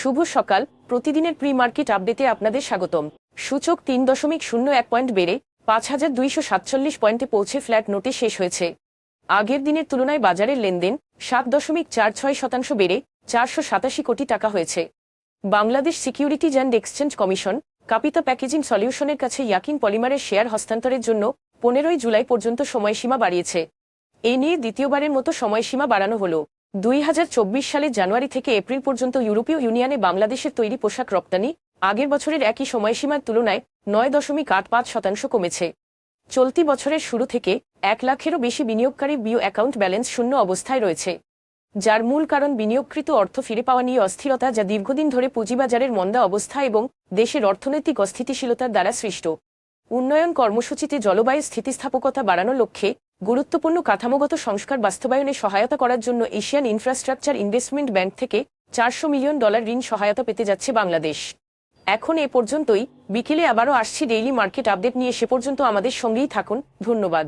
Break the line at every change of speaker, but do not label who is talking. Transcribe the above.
শুভ সকাল প্রতিদিনের pre market আপডেটে আপনাদের স্বাগতম সূচক তিন দশমিক শূন্য এক পয়েন্ট বেড়ে পাঁচ হাজার দুইশো সাতচল্লিশ পয়েন্টে পৌঁছে ফ্ল্যাট নোটে শেষ হয়েছে আগের দিনের তুলনায় বাজারের লেনদেন সাত দশমিক চার ছয় শতাংশ বেড়ে চারশো সাতাশি কোটি টাকা হয়েছে Bangladesh securities and exchange commission কাপিতা প্যাকেজিং সলিউশনের কাছে ইয়াকিন পলিমারের শেয়ার হস্তান্তরের জন্য পনেরোই জুলাই পর্যন্ত সময়সীমা বাড়িয়েছে এ নিয়ে দ্বিতীয়বারের মতো সময়সীমা বাড়ানো হলো দুই সালের জানুয়ারি থেকে এপ্রিল পর্যন্ত ইউরোপীয় ইউনিয়নে বাংলাদেশের তৈরি পোশাক রপ্তানি আগের বছরের একই সময়সীমার তুলনায় নয় দশমিক আট পাঁচ শতাংশ কমেছে চলতি বছরের শুরু থেকে এক লাখেরও বেশি বিনিয়োগকারী বিও অ্যাকাউন্ট ব্যালেন্স শূন্য অবস্থায় রয়েছে যার মূল কারণ বিনিয়োগকৃত অর্থ ফিরে পাওয়া নিয়ে অস্থিরতা যা দীর্ঘদিন ধরে পুঁজিবাজারের মন্দা অবস্থা এবং দেশের অর্থনৈতিক অস্থিতিশীলতার দ্বারা সৃষ্ট উন্নয়ন কর্মসূচিতে জলবায়ু স্থিতিস্থাপকতা বাড়ানোর লক্ষ্যে গুরুত্বপূর্ণ কাঠামোগত সংস্কার বাস্তবায়নে সহায়তা করার জন্য এশিয়ান ইনফ্রাস্ট্রাকচার ইনভেস্টমেন্ট ব্যাংক থেকে চারশো মিলিয়ন ডলার ঋণ সহায়তা পেতে যাচ্ছে বাংলাদেশ এখন এ পর্যন্তই বিকেলে আবারও আসছি ডেইলি মার্কেট আপডেট নিয়ে সে পর্যন্ত আমাদের সঙ্গেই থাকুন ধন্যবাদ